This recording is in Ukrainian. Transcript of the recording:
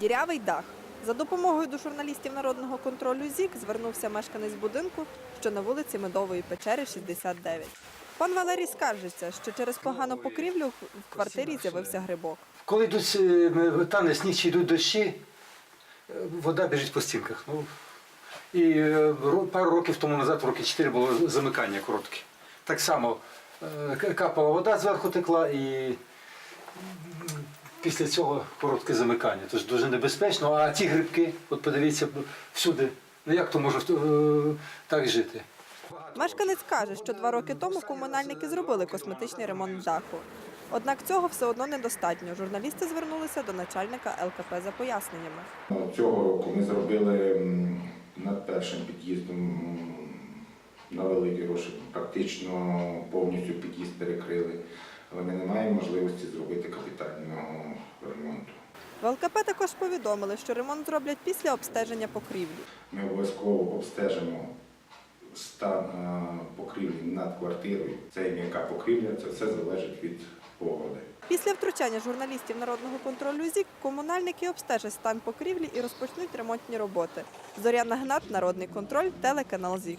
Дірявий дах. За допомогою до журналістів народного контролю ЗІК звернувся мешканець будинку, що на вулиці Медової печери, 69. Пан Валерій скаржиться, що через погану покрівлю в квартирі з'явився грибок. Коли йдуть е, тане сніг чи йдуть дощі, е, вода біжить по стінках. Ну, і е, пару років тому назад, роки 4, було замикання коротке. Так само капала вода зверху текла і після цього коротке замикання. Тож дуже небезпечно. А ті грибки, от подивіться, всюди. Ну як то може е, так жити? Мешканець каже, що два роки тому комунальники зробили косметичний ремонт даху. Однак цього все одно недостатньо. Журналісти звернулися до начальника ЛКП за поясненнями. Ну, Цього року ми зробили над першим під'їздом на великі гроші, практично повністю під'їзд перекрили, але ми не маємо можливості зробити ремонту. В ЛКП також повідомили, що ремонт зроблять після обстеження покрівлі. Ми обов'язково обстежимо стан е, покрівлі над квартирою. Це м'яка покрівля, це все залежить від погоди. Після втручання журналістів народного контролю ЗІК комунальники обстежать стан покрівлі і розпочнуть ремонтні роботи. Зоряна Гнат, Народний контроль, телеканал ЗІК.